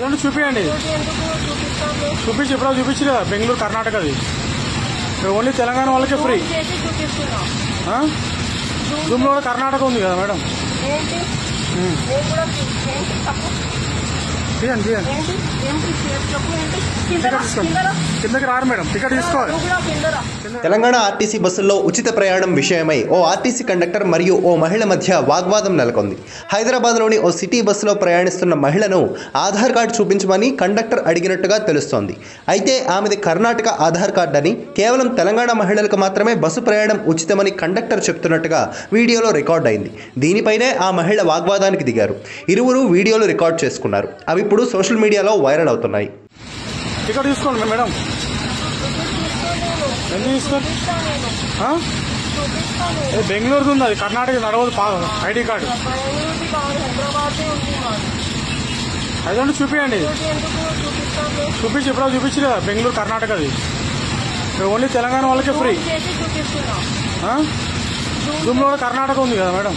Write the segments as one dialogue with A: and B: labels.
A: చూపించండి చూపించి ఇప్పుడు చూపించి కదా బెంగళూరు కర్ణాటకది. ఓన్లీ తెలంగాణ వాళ్ళకే ఫ్రీ. జూమ్లో కూడా కర్ణాటక ఉంది కదా మేడం? కిందకి రారు మేడం టికెట్ తీసుకోవాలి.
B: తెలంగాణ ఆర్టీసీ బస్సుల్లో ఉచిత ప్రయాణం విషయమై ఓ ఆర్టీసీ కండక్టర్ మరియు ఓ మహిళ మధ్య వాగ్వాదం నెలకొంది. హైదరాబాద్లోని ఓ సిటీ బస్సులో ప్రయాణిస్తున్న మహిళను ఆధార్ కార్డు చూపించమని కండక్టర్ అడిగినట్టుగా తెలుస్తోంది. అయితే ఆమెది కర్ణాటక ఆధార్ కార్డు అని కేవలం తెలంగాణ మహిళలకు మాత్రమే బస్సు ప్రయాణం ఉచితమని కండక్టర్ చెప్తున్నట్టుగా వీడియోలో రికార్డ్ అయింది దీనిపైనే ఆ మహిళ వాగ్వాదానికి దిగారు. ఇరువురు వీడియోలు రికార్డ్ చేసుకున్నారు. అవి ఇప్పుడు సోషల్ మీడియాలో వైరల్ అవుతున్నాయి.
A: టికెట్ తీసుకోండి మేడం. ఎందుకు తీసుకోండి బెంగళూరుది ఉంది అది. కర్ణాటక నడవదు పా ఐడి కార్డు.
C: బెంగళూరుది కాదు హైదరాబాద్దే ఉంది మాది
A: అదండి చూపించండి చూపించి ఇప్పుడు చూపించి కదా బెంగళూరు కర్ణాటకది. ఓన్లీ తెలంగాణ వాళ్ళకే ఫ్రీ జూమ్లో కూడా కర్ణాటక ఉంది కదా మేడం.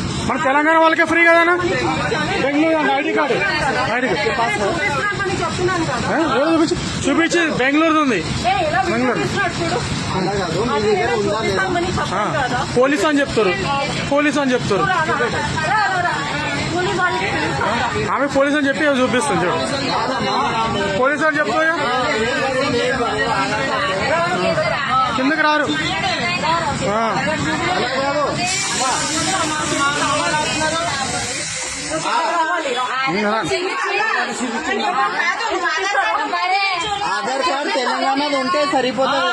A: మన తెలంగాణ వాళ్ళకే ఫ్రీ కదా బెంగళూరు అండి ఐడి కార్డు. ID card. చూపించి? చూపించి బెంగళూరుది ఉంది. బెంగళూరు. పోలీస్ అని చెప్తారు. పోలీస్ అని చెప్తారు. ఆమె పోలీస్ అని చెప్పి చూపిస్తుంది చూడు. పోలీస్ అని చెప్తా కిందకి రారు.
D: ఆధార్ కార్డ్ తెలంగాణది ఉంటే సరిపోతుంది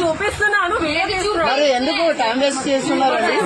C: చూపిస్తున్నాను.
D: మరి ఎందుకు టైం వేస్ట్
A: చేస్తున్నారు అండి